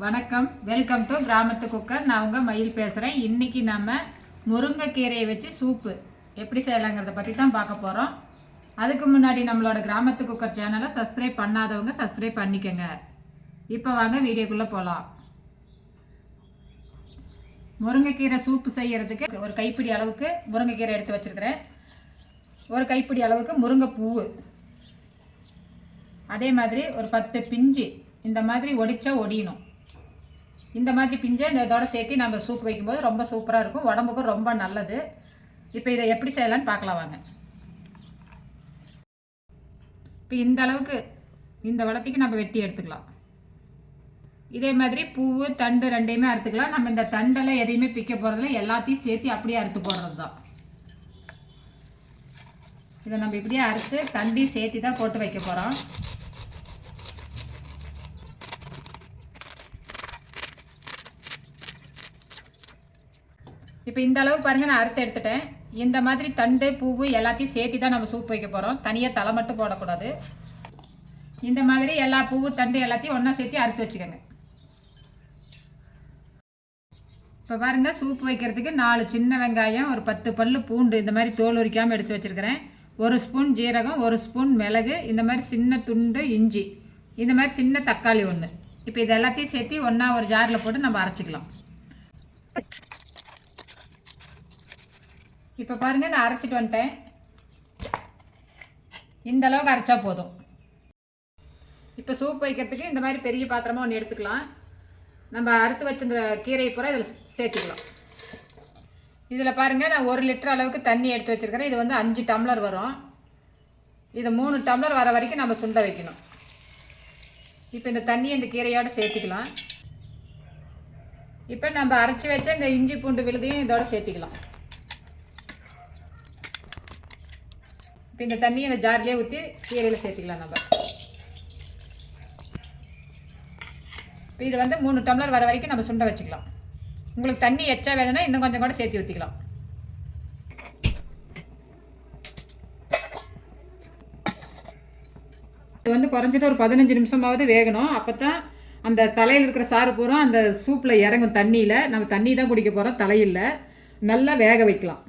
வணக்கம். Welcome to கிராமத்து cooker. நான் உங்கள் மயில் பேசுகிறேன் இன்றைக்கி நம்ம முருங்கைக்கீரையை வச்சு சூப்பு. எப்படி செய்யலாங்கிறத பற்றி தான் பார்க்க போகிறோம் அதுக்கு முன்னாடி நம்மளோட கிராமத்து குக்கர் சேனலை சப்ஸ்கிரைப் பண்ணாதவங்க சப்ஸ்கிரைப் பண்ணிக்கோங்க. இப்போ வாங்க வீடியோக்குள்ளே போகலாம் முருங்கைக்கீரை சூப்பு செய்கிறதுக்கு ஒரு கைப்பிடி அளவுக்கு முருங்கைக்கீரை எடுத்து வச்சுருக்கிறேன். ஒரு கைப்பிடி அளவுக்கு முருங்கைப்பூவு. அதே மாதிரி ஒரு பத்து பிஞ்சு இந்த மாதிரி ஒடிச்சா ஒடியணும். இந்த மாதிரி பிஞ்சை இந்த இதோட சேர்த்து நம்ம சூப் வைக்கும்போது ரொம்ப சூப்பராக இருக்கும். உடம்புக்கும் ரொம்ப நல்லது. இப்போ இதை எப்படி செய்யலான்னு பார்க்கலாம் வாங்க. இப்போ இந்த அளவுக்கு இந்த வளர்த்திக்கு நம்ம வெட்டி எடுத்துக்கலாம். இதே மாதிரி பூவு தண்டு ரெண்டையுமே அறுத்துக்கலாம். நம்ம இந்த தண்டெல்லாம் எதையுமே பிக்க போகிறதில்ல எல்லாத்தையும் சேர்த்து அப்படியே அறுத்து போடுறது தான் இதை நம்ம இப்படியே அறுத்து தண்டி சேர்த்து தான் போட்டு வைக்க போகிறோம் இப்போ இந்த அளவு பாருங்கள் நான் அறுத்து எடுத்துட்டேன். இந்த மாதிரி தண்டு பூவு எல்லாத்தையும் சேர்த்து தான் நம்ம சூப் வைக்க போகிறோம் தனியாக தலை மட்டும் போடக்கூடாது. இந்த மாதிரி எல்லா பூவு தண்டு எல்லாத்தையும் ஒன்றா சேர்த்து அறுத்து வச்சுக்கோங்க. இப்போ பாருங்கள் சூப் வைக்கிறதுக்கு நாலு சின்ன வெங்காயம் ஒரு பத்து பல் பூண்டு இந்த மாதிரி தோல் உரிக்காமல் எடுத்து வச்சுருக்கிறேன். ஒரு ஸ்பூன் ஜீரகம் ஒரு ஸ்பூன் மிளகு இந்த மாதிரி சின்ன துண்டு இஞ்சி இந்த மாதிரி சின்ன தக்காளி ஒன்று இப்போ இது எல்லாத்தையும் சேர்த்து ஒன்றா ஒரு ஜாரில் போட்டு நம்ம அரைச்சிக்கலாம். இப்போ பாருங்கள் நான் அரைச்சிட்டு வந்துட்டேன். இந்த அளவுக்கு அரைச்சா போதும். இப்போ சூப் வைக்கிறதுக்கு இந்த மாதிரி பெரிய பாத்திரமாக ஒன்று எடுத்துக்கலாம். நம்ம அறுத்து வச்சிருந்த கீரையை பூரா இதில் சேர்த்துக்கலாம். இதில் பாருங்கள் நான் ஒரு லிட்டர் அளவுக்கு தண்ணி எடுத்து வச்சுருக்கிறேன். இது வந்து அஞ்சு டம்ளர் வரும். இதை மூணு டம்ளர் வர வரைக்கும் நம்ம சுண்ட வைக்கணும். இப்போ இந்த தண்ணியை இந்த கீரையோடு சேர்த்துக்கலாம். இப்போ நம்ம அரைச்சி வச்ச இந்த இஞ்சி பூண்டு விழுதையும் இதோட சேர்த்துக்கலாம். இப்போ இந்த தண்ணியை இந்த ஜார்லேயே ஊற்றி கீரையில் சேர்த்துக்கலாம் நம்ம. இப்போ இது வந்து மூணு டம்ளர் வர வரைக்கும் நம்ம சுண்டை வச்சுக்கலாம். உங்களுக்கு தண்ணி எச்சா வேணும்னா இன்னும் கொஞ்சம் கூட சேர்த்து ஊற்றிக்கலாம் இது வந்து குறைஞ்சது ஒரு பதினஞ்சு நிமிஷமாவது வேகணும். அப்போ தான் அந்த தலையில் இருக்கிற சாறு பூரா அந்த சூப்பில் இறங்கும் தண்ணியில். நம்ம தண்ணி தான் குடிக்க போகிறோம் தலையில் நல்லா வேக வைக்கலாம்.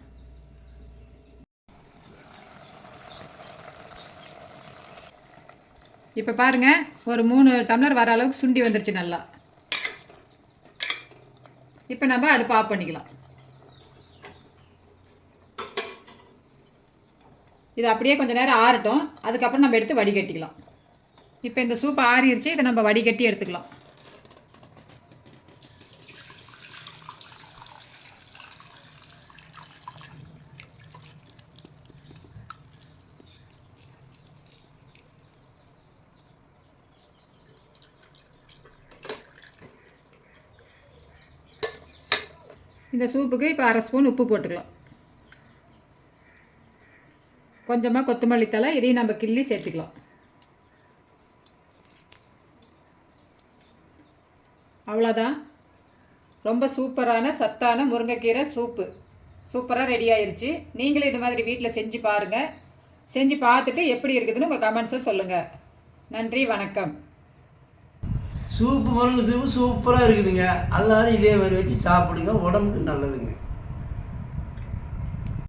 இப்போ பாருங்கள் ஒரு மூணு டம்ளர் வர அளவுக்கு சுண்டி வந்துருச்சு நல்லா. இப்போ நம்ம அடுப்பு ஆஃப் பண்ணிக்கலாம். இது அப்படியே கொஞ்சம் நேரம் ஆறட்டும். அதுக்கப்புறம் நம்ம எடுத்து வடிகட்டிக்கலாம். இப்போ இந்த சூப் ஆறிடுச்சு இதை நம்ம வடிகட்டி எடுத்துக்கலாம். இந்த சூப்புக்கு இப்போ அரை ஸ்பூன் உப்பு போட்டுக்கலாம். கொஞ்சமாக கொத்தமல்லி தழை இதையும் நம்ம கிள்ளி சேர்த்துக்கலாம். அவ்வளோதான் ரொம்ப சூப்பரான சத்தான முருங்கைக்கீரை சூப்பு. சூப்பராக ரெடி ஆயிடுச்சு நீங்களும் இது மாதிரி வீட்டில் செஞ்சு பாருங்கள் செஞ்சு பார்த்துட்டு எப்படி இருக்குதுன்னு உங்கள் கமெண்ட்ஸை சொல்லுங்கள் நன்றி வணக்கம். சூப்பு முருங்கை சூப்பு சூப்பராக இருக்குதுங்க. எல்லாரும் இதே மாதிரி வச்சு சாப்பிடுங்க. உடம்புக்கு நல்லதுங்க.